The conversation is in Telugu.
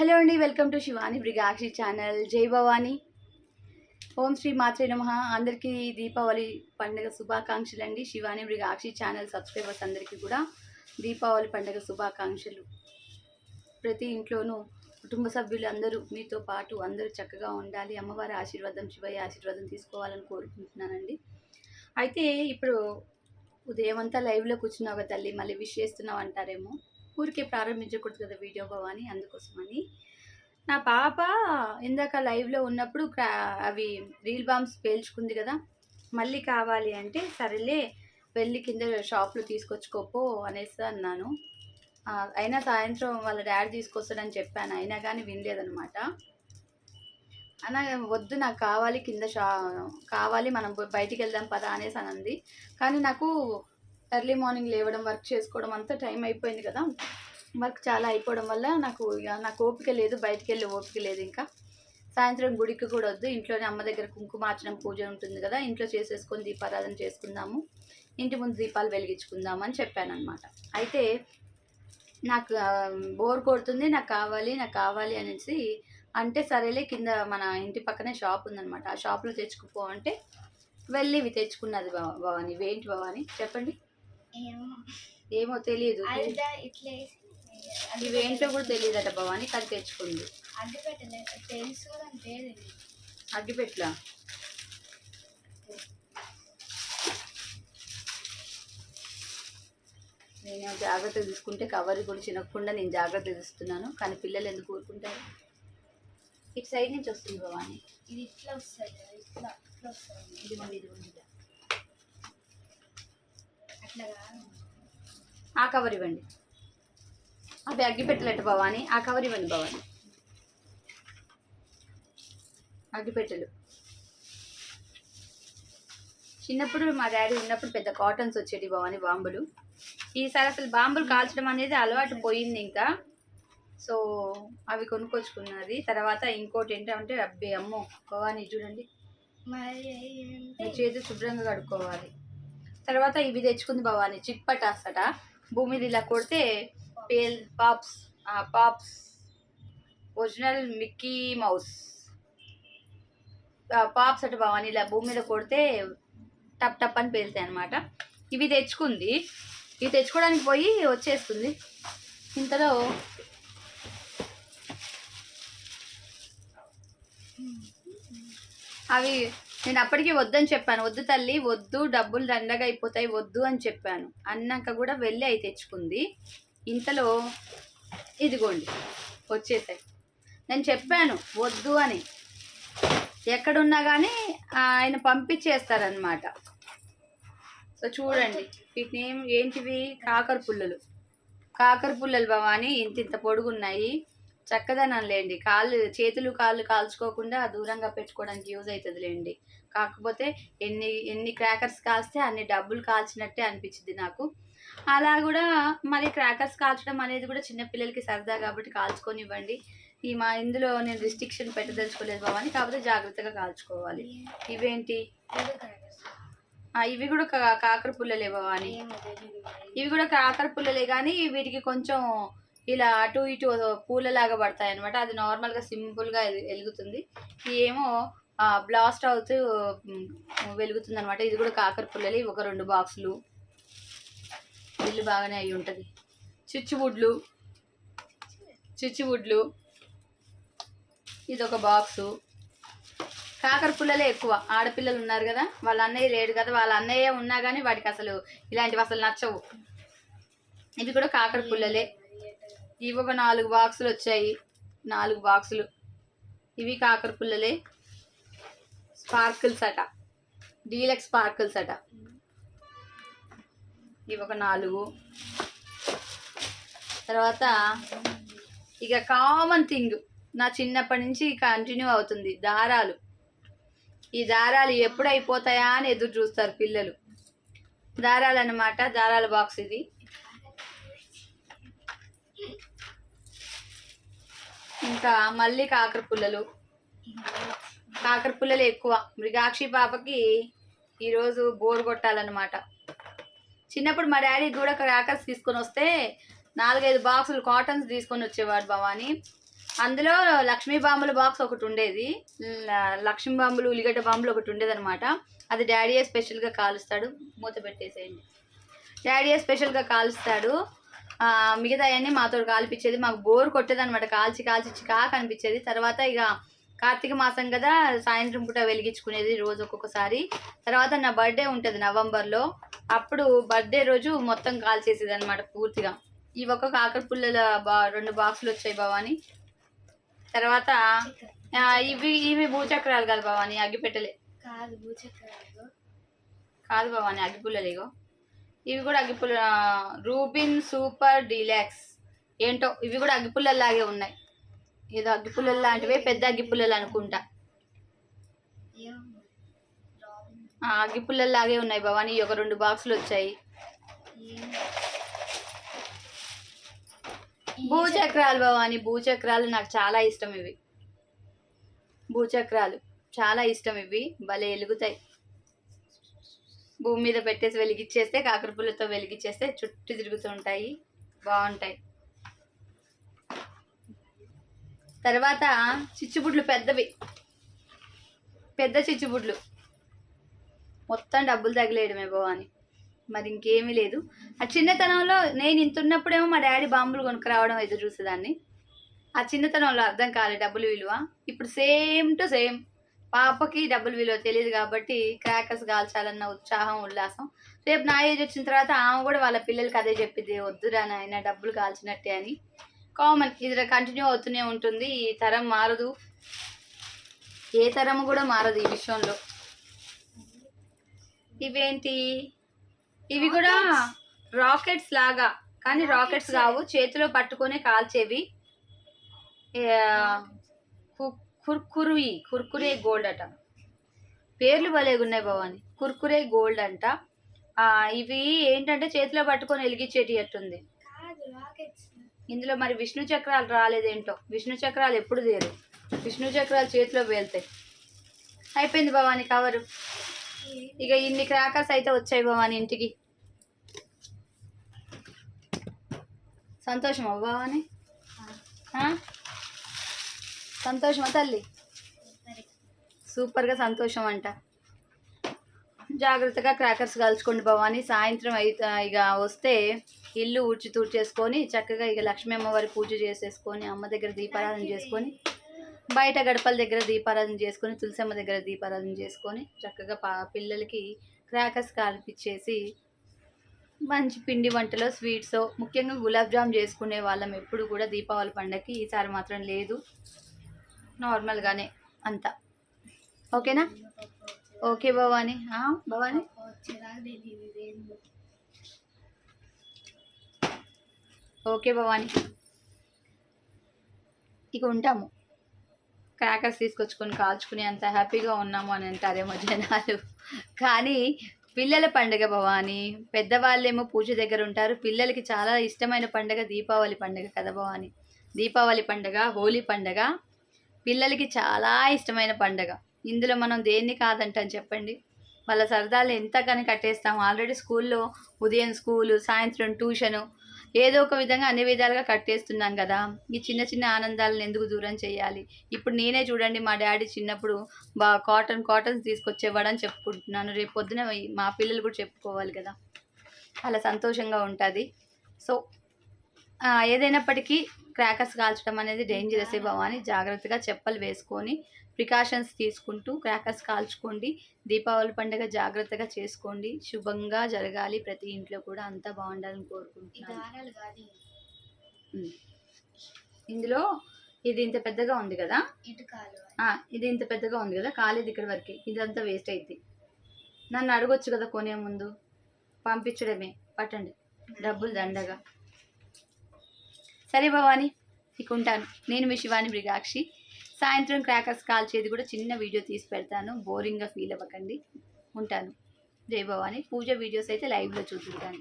హలో అండి వెల్కమ్ టు శివాని బ్రిగాక్షి ఛానల్. జై భవాని. ఓం శ్రీ మాత్రే నమ. అందరికీ దీపావళి పండుగ శుభాకాంక్షలు అండి శివాని బ్రిగాక్షి ఛానల్ సబ్స్క్రైబర్స్ అందరికీ కూడా దీపావళి పండుగ శుభాకాంక్షలు. ప్రతి ఇంట్లోనూ కుటుంబ సభ్యులు అందరూ మీతో పాటు అందరూ చక్కగా ఉండాలి. అమ్మవారి ఆశీర్వాదం శివయ్య ఆశీర్వాదం తీసుకోవాలని కోరుకుంటున్నానండి. అయితే ఇప్పుడు ఉదయం అంతా లైవ్లో కూర్చున్నావు ఒక తల్లి మళ్ళీ విష్ చేస్తున్నావు అంటారేమో. ఊరికే ప్రారంభించకూడదు కదా వీడియో భవాని అందుకోసమని. నా పాప ఇందాక లైవ్లో ఉన్నప్పుడు అవి రీల్ బాంబ్స్ పేల్చుకుంది కదా మళ్ళీ కావాలి అంటే సరేలే వెళ్ళి కింద షాప్లో తీసుకొచ్చుకోపో అనేసి అన్నాను. అయినా సాయంత్రం వాళ్ళ డాడీ తీసుకొస్తాడని చెప్పాను అయినా కానీ వినలేదనమాట అన్నా వద్దు నాకు కావాలి కింద షా కావాలి మనం బయటికి వెళ్దాం పదా అనేసి అనంది. కానీ నాకు ఎర్లీ మార్నింగ్ లేవడం వర్క్ చేసుకోవడం అంతా టైం అయిపోయింది కదా. వర్క్ చాలా అయిపోవడం వల్ల నాకు ఇక నాకు ఓపిక లేదు బయటికి వెళ్ళే ఓపిక లేదు ఇంకా. సాయంత్రం గుడికి కూడా వద్దు ఇంట్లోనే అమ్మ దగ్గర కుంకుమార్చనం పూజ ఉంటుంది కదా ఇంట్లో చేసేసుకొని దీపారాధన చేసుకుందాము. ఇంటి ముందు దీపాలు వెలిగించుకుందాము అని చెప్పాను అనమాట అయితే నాకు బోర్ కొడుతుంది నాకు కావాలి నాకు కావాలి అనేసి అంటే సరేలే కింద మన ఇంటి పక్కనే షాప్ ఉందన్నమాట. ఆ షాప్లో తెచ్చుకుపో అంటే వెళ్ళి ఇవి తెచ్చుకున్నది భవ- భవాని ఇవేంటి భవాని? చెప్పండి. ఏమో. తెలియదు ఇవేంటో కూడా తెలియదట భవాని కానీ తెచ్చుకుంది. ఇది. అగ్గిపెట్ల నేను జాగ్రత్త తీసుకుంటే కవర్ కూడా చినకుండా నేను జాగ్రత్త తీస్తున్నాను కానీ పిల్లలు ఎందుకు ఊరుకుంటారు? ఇటు సైడ్ నుంచి వస్తుంది భవాని ఇది ఇట్లా వస్తుంది. కదా, ఇట్లా ఇట్లా వస్తుంది. ఇదిగోండి ఇది. ఆ కవర్ ఇవ్వండి. అవి అగ్గిపెట్టలట భవాని ఆ కవర్ ఇవ్వండి భవాని. అగ్గిపెట్టెలు. చిన్నప్పుడు మా డాడీ ఉన్నప్పుడు పెద్ద కాటన్స్ వచ్చేటి భవాని బాంబులు. ఈసారి అసలు బాంబులు కాల్చడం అనేది అలవాటు పోయింది ఇంకా. సో అవి కొనుక్కొచ్చుకున్నది. తర్వాత ఇంకోటి ఏంటంటే అబ్బే అమ్మో భవాని చూడండి. చేతులు శుభ్రంగా కడుక్కోవాలి. తర్వాత ఇవి తెచ్చుకుంది భవాని చిట్ అసట. భూమి మీద ఇలా కొడితే pale pops pops original Mickey Mouse. Pops అట భవాని ఇలా భూమి మీద కొడితే టప్ టప్ అని పేలుతాయి అనమాట ఇవి తెచ్చుకుంది. ఇవి తెచ్చుకోవడానికి పోయి వచ్చేస్తుంది. ఇంతలో అవి నేను అప్పటికి వద్దని చెప్పాను. వద్దు తల్లి వద్దు డబ్బులు దండగా అయిపోతాయి వద్దు అని చెప్పాను. అన్నాక కూడా వెళ్ళి అవి తెచ్చుకుంది. ఇంతలో ఇదిగోండి వచ్చేసాయి. నేను చెప్పాను వద్దు అని. ఎక్కడున్నా కానీ ఆయన పంపించేస్తారనమాట సో చూడండి వీటిని ఏంటివి? కాకర పుల్లలు. కాకర పుల్లలు భవాని ఇంత ఇంత పొడుగున్నాయి. చక్కదనం లేండి కాళ్ళు చేతులు కాళ్ళు కాల్చుకోకుండా దూరంగా పెట్టుకోవడానికి యూజ్ అవుతుంది లేండి కాకపోతే ఎన్ని ఎన్ని క్రాకర్స్ కాల్స్తే అన్ని డబ్బులు కాల్చినట్టే అనిపించింది నాకు. అలా కూడా మరి క్రాకర్స్ కాల్చడం అనేది కూడా చిన్నపిల్లలకి సరదా కాబట్టి కాల్చుకొని ఇవ్వండి ఈ మా ఇందులో నేను రిస్ట్రిక్షన్ పెట్టదలుచుకోలేదు బావని కాకపోతే జాగ్రత్తగా కాల్చుకోవాలి. ఇవేంటి? ఇవి కూడా కా- కాకర పుల్లలే మరి. ఇవి కూడా కాకర పుల్లలే కానీ వీటికి కొంచెం ఇలా అటు ఇటు పూలలాగా పడతాయి అనమాట అది నార్మల్గా సింపుల్గా వెలుగుతుంది ఏమో బ్లాస్ట్ అవుతూ వెలుగుతుంది అనమాట ఇది కూడా కాకర పుల్లలు. ఇవి ఒక రెండు బాక్సులు ఇల్లు బాగానే అయి ఉంటుంది. చిచ్చువుడ్లు చిచ్చువుడ్లు ఇది ఒక బాక్సు కాకర పుల్లలే ఎక్కువ. ఆడపిల్లలు ఉన్నారు కదా. వాళ్ళ అన్నయ్య లేడు కదా. వాళ్ళ అన్నయ్య ఉన్నా కానీ వాడికి అసలు ఇలాంటివి అసలు నచ్చవు. ఇవి కూడా కాకర పుల్లలే. ఇవి ఒక నాలుగు బాక్సులు వచ్చాయి. నాలుగు బాక్సులు. ఇవి కాకర పుల్లలే. స్పార్కిల్స్ అట. డీలక్స్ స్పార్కిల్స్ అట. ఇవి ఒక నాలుగు. తర్వాత ఇక కామన్ థింగ్. నా చిన్నప్పటి నుంచి కంటిన్యూ అవుతుంది. దారాలు. ఈ దారాలు ఎప్పుడు అయిపోతాయా అని ఎదురు చూస్తారు పిల్లలు. దారాలు అన్నమాట దారాల బాక్స్ ఇది. ఇంకా మళ్ళీ కాకర పుల్లలు కాకర పుల్లలు ఎక్కువ. మృగాక్షి పాపకి ఈరోజు బోర్ కొట్టాలన్నమాట. చిన్నప్పుడు మా డాడీ కూడా క్రాకర్స్ తీసుకొని వస్తే నాలుగైదు బాక్సులు కాటన్స్ తీసుకొని వచ్చేవాడు భవాని. అందులో లక్ష్మీ బాంబుల బాక్స్ ఒకటి ఉండేది. లక్ష్మీ బాంబులు ఉల్లిగడ్డ బాంబులు ఒకటి ఉండేది అనమాట అది డాడీయే స్పెషల్గా కాలుస్తాడు. మూత పెట్టేసేయండి. డాడీయే స్పెషల్గా కాలుస్తాడు. మిగతా అవన్నీ మాతో కాల్పించేది మాకు బోర్ కొట్టేది అనమాట కాల్చి కాల్చి చికాకు అనిపించేది తర్వాత ఇక కార్తీక మాసం కదా సాయంత్రం పూట వెలిగించుకునేది రోజు ఒక్కొక్కసారి. తర్వాత నా బర్త్డే ఉంటుంది నవంబర్లో. అప్పుడు బర్త్డే రోజు మొత్తం కాల్చేసేది అనమాట పూర్తిగా. ఈ ఒక్క కాకర పుల్లల బా రెండు బాక్సులు వచ్చాయి భవాని. తర్వాత ఇవి ఇవి భూచక్రాలు కాదు భవాని అగ్గిపెట్టలే. కాదు భూచక్రాలు. కాదు భవాని అగ్గిపుల్లలేగో ఇవి కూడా అగ్గిపుల్ల రూబిన్ సూపర్ డీలాక్స్. ఏంటో ఇవి కూడా అగ్గిపుల్లలాగే ఉన్నాయి. ఏదో అగ్గిపుల్లలు లాంటివే పెద్ద అగ్గిపుల్లలు అనుకుంటా. అగ్గిపుల్లలాగే ఉన్నాయి భవానీ ఒక రెండు బాక్సులు వచ్చాయి. భూచక్రాలు భవాని భూచక్రాలు నాకు చాలా ఇష్టం ఇవి. భూచక్రాలు చాలా ఇష్టం ఇవి. భలే వెలుగుతాయి భూమి మీద పెట్టేసి వెలిగించేస్తే కాకరపుల్లతో వెలిగించేస్తే చుట్టూ తిరుగుతూ ఉంటాయి బాగుంటాయి. తర్వాత చిచ్చుబుడ్లు పెద్దవి. పెద్ద చిచ్చుబుడ్లు. మొత్తం డబ్బులు తగిలేయడమే అని. మరి ఇంకేమీ లేదు. ఆ చిన్నతనంలో నేను ఇంత ఉన్నప్పుడేమో మా డాడీ బాంబులు కొనుక్కరావడం ఎదురు చూసేదాన్ని. ఆ చిన్నతనంలో అర్థం కాలే డబ్బులు విలువ. ఇప్పుడు సేమ్ టు సేమ్ పాపకి డబ్బులు విలువ తెలియదు కాబట్టి క్రాకర్స్ కాల్చాలన్న ఉత్సాహం ఉల్లాసం. రేపు నా ఏజ్ వచ్చిన తర్వాత ఆమె కూడా వాళ్ళ పిల్లలకి అదే చెప్పింది వద్దురా నాయన డబ్బులు కాల్చినట్టే అని. కామన్ ఇది కంటిన్యూ అవుతూనే ఉంటుంది. ఈ తరం మారదు. ఏ తరం కూడా మారదు ఈ విషయంలో. ఇవేంటి? ఇవి కూడా రాకెట్స్ లాగా కానీ రాకెట్స్ కావు. చేతిలో పట్టుకొని కాల్చేవి. కుర్కురి కుర్కురే గోల్డ్ అట పేర్లు భలేగా ఉన్నాయి భవాని. కుర్కురే గోల్డ్ అంట ఆ, ఇవి ఏంటంటే చేతిలో పట్టుకొని వెలిగించేటి అట్టుంది. ఇందులో మరి విష్ణు చక్రాలు రాలేదేంటో? విష్ణు చక్రాలు ఎప్పుడు తీరు? విష్ణు చక్రాలు చేతిలో పేలుతాయి. అయిపోయింది భవాని కవరు ఇక ఇన్ని క్రాకర్స్ అయితే వచ్చాయి భవాని ఇంటికి. సంతోషమా భవాని? సంతోషమా తల్లి? సూపర్గా సంతోషం అంట జాగ్రత్తగా క్రాకర్స్ కాల్చుకోండి భవాని. సాయంత్రం అయితే ఇక వస్తే ఇల్లు ఊడ్చి తూడ్చేసుకొని చక్కగా ఇక లక్ష్మీ అమ్మవారి పూజ చేసేసుకొని అమ్మ దగ్గర దీపారాధన చేసుకొని బయట గడపల దగ్గర దీపారాధన చేసుకొని తులసమ్మ దగ్గర దీపారాధన చేసుకొని చక్కగా పా పిల్లలకి క్రాకర్స్ కాల్పించేసి మంచి పిండి వంటలో స్వీట్స్ ముఖ్యంగా గులాబ్ జామ్ చేసుకునే వాళ్ళం ఎప్పుడు కూడా దీపావళి పండగకి ఈసారి మాత్రం లేదు. నార్మల్గానే అంతా. ఓకేనా? ఓకే భవాని. భవానీ భవాని? ఓకే భవాని. ఇక ఉంటాము. క్రాకర్స్ తీసుకొచ్చుకొని కాల్చుకుని అంత హ్యాపీగా ఉన్నాము అని అంటారేమో జనాలు. కానీ పిల్లల పండుగ భవాని. పెద్దవాళ్ళేమో పూజ దగ్గర ఉంటారు. పిల్లలకి చాలా ఇష్టమైన పండుగ దీపావళి పండుగ కదా భవాని. దీపావళి పండుగ హోలీ పండుగ. పిల్లలకి చాలా ఇష్టమైన పండుగ. ఇందులో మనం దేన్ని కాదంటాం చెప్పండి. వాళ్ళ సరదాలు ఎంత కానీ కట్టేస్తాం. ఆల్రెడీ స్కూల్లో ఉదయం స్కూలు సాయంత్రం ట్యూషను ఏదో ఒక విధంగా అన్ని విధాలుగా కట్టేస్తున్నాం కదా. ఈ చిన్న చిన్న ఆనందాలను ఎందుకు దూరం చేయాలి? ఇప్పుడు నేనే చూడండి మా డాడీ చిన్నప్పుడు బా కాటన్ కాటన్స్ తీసుకొచ్చేవాడని చెప్పుకుంటున్నాను. రేపు పొద్దున మా పిల్లలు కూడా చెప్పుకోవాలి కదా. అలా సంతోషంగా ఉంటుంది. సో ఏదైనప్పటికీ క్రాకర్స్ కాల్చడం అనేది డేంజరస్ భవాని జాగ్రత్తగా చెప్పలు వేసుకొని ప్రికాషన్స్ తీసుకుంటూ క్రాకర్స్ కాల్చుకోండి. దీపావళి పండుగ జాగ్రత్తగా చేసుకోండి. శుభంగా జరగాలి. ప్రతి ఇంట్లో కూడా అంతా బాగుండాలని కోరుకుంటున్నాను. ఇందులో ఇది ఇంత పెద్దగా ఉంది కదా? ఇది ఇంత పెద్దగా ఉంది కదా? కాలేదు ఇక్కడ వరకే. ఇదంతా వేస్ట్ అయింది నన్ను అడగొచ్చు కదా కొనే ముందు? పంపించడమే. పట్టండి. డబ్బులు దండగా. సరే భవాని ఇక ఉంటాను. నేను మీ శివాని మృగాక్షి సాయంత్రం క్రాకర్స్ కాల్చేది కూడా చిన్న వీడియో తీసి పెడతాను. బోరింగ్గా ఫీల్ అవ్వకండి. ఉంటాను. జై భవాని. పూజ వీడియోస్ అయితే లైవ్లో చూసుకుంటాను